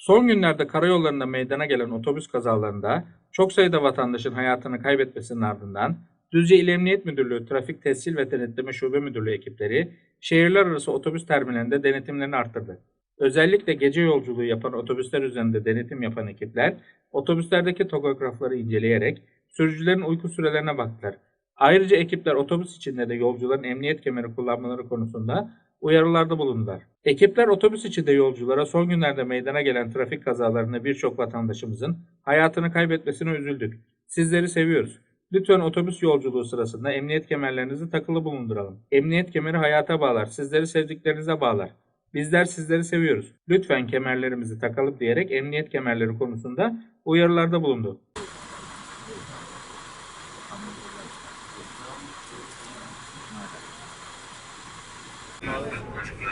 Son günlerde karayollarında meydana gelen otobüs kazalarında çok sayıda vatandaşın hayatını kaybetmesinin ardından Düzce İl Emniyet Müdürlüğü Trafik Tescil ve Denetleme Şube Müdürlüğü ekipleri şehirler arası otobüs terminalinde denetimlerini arttırdı. Özellikle gece yolculuğu yapan otobüsler üzerinde denetim yapan ekipler otobüslerdeki togografları inceleyerek sürücülerin uyku sürelerine baktılar. Ayrıca ekipler otobüs içinde de yolcuların emniyet kemeri kullanmaları konusunda uyarılarda bulundular. Ekipler otobüs içinde yolculara son günlerde meydana gelen trafik kazalarında birçok vatandaşımızın hayatını kaybetmesine üzüldük. Sizleri seviyoruz. Lütfen otobüs yolculuğu sırasında emniyet kemerlerinizi takılı bulunduralım. Emniyet kemeri hayata bağlar, sizleri sevdiklerinize bağlar. Bizler sizleri seviyoruz. Lütfen kemerlerimizi takalım diyerek emniyet kemerleri konusunda uyarılarda bulundu.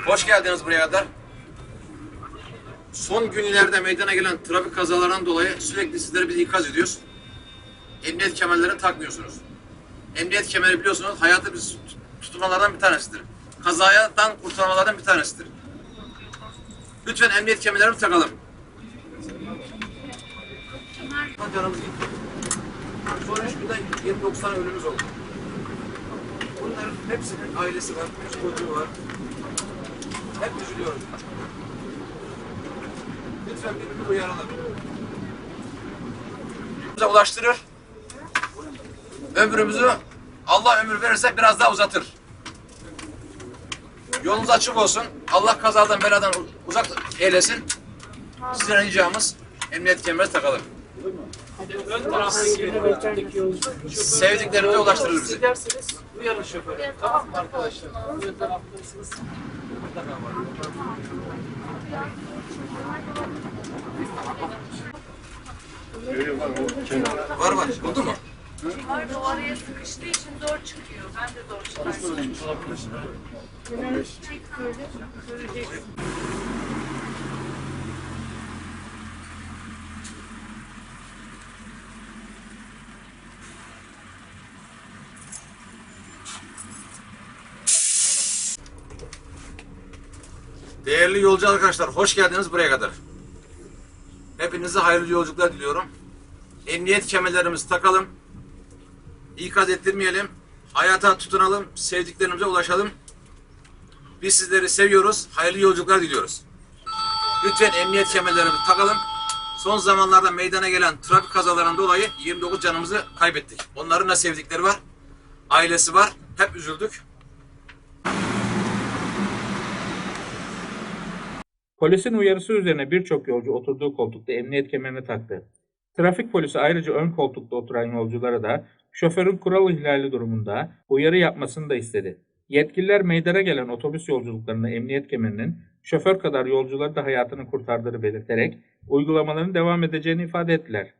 Hoş geldiniz buraya kadar. Son günlerde meydana gelen trafik kazalarından dolayı sürekli sizleri biz ikaz ediyoruz. Emniyet kemerlerini takmıyorsunuz. Emniyet kemeri biliyorsunuz hayatı biz tutunmalardan bir tanesidir. Kazadan kurtarmalardan bir tanesidir. Lütfen emniyet kemerlerini takalım. Canımız gitti. Son üç günde 29 tane ölümümüz oldu. Bunların hepsinin ailesi var, çocuğu var. Hep üzülüyoruz. Lütfen birbirimizi uyaralım. Bize ulaştırır. Ömrümüzü Allah ömür verirse biraz daha uzatır. Yolunuz açık olsun. Allah kazadan beladan uzak eylesin. Sizden ricamız emniyet kemeri takalım. Sevdiklerimize ulaştırır bizi. Uyarın şoförü. Tamam mı arkadaşlar? Ön taraftasınız. Var var. Oldu mu? Var da o araya sıkıştığı için zor çıkıyor. Ben de zor çıkartıyorum. Değerli yolcu arkadaşlar, hoş geldiniz buraya kadar. Hepinize hayırlı yolculuklar diliyorum. Emniyet kemerlerimizi takalım. İkaz ettirmeyelim. Hayata tutunalım. Sevdiklerimize ulaşalım. Biz sizleri seviyoruz. Hayırlı yolculuklar diliyoruz. Lütfen emniyet kemerlerimizi takalım. Son zamanlarda meydana gelen trafik kazalarından dolayı 29 canımızı kaybettik. Onların da sevdikleri var. Ailesi var. Hep üzüldük. Polisin uyarısı üzerine birçok yolcu oturduğu koltukta emniyet kemerini taktı. Trafik polisi ayrıca ön koltukta oturan yolculara da şoförün kural ihlali durumunda uyarı yapmasını da istedi. Yetkililer meydana gelen otobüs yolculuklarında emniyet kemerinin şoför kadar yolcuları da hayatını kurtardığını belirterek uygulamaların devam edeceğini ifade ettiler.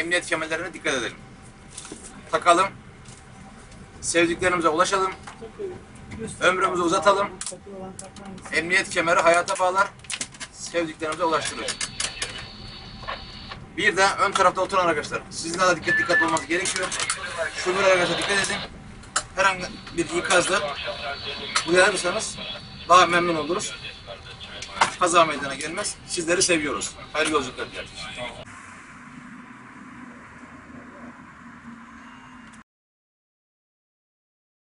Emniyet kemerlerine dikkat edelim. Takalım. Sevdiklerimize ulaşalım. Ömrümüzü uzatalım. Emniyet kemeri hayata bağlar. Sevdiklerimize ulaştırır. Bir de ön tarafta oturan arkadaşlar. Sizin de dikkat dikkat olması gerekiyor. Şoför arkadaşlar dikkat edin. Herhangi bir ikazda uyarırsanız daha memnun oluruz. Kaza meydana gelmez. Sizleri seviyoruz. Hayırlı yolculuklar dilerim.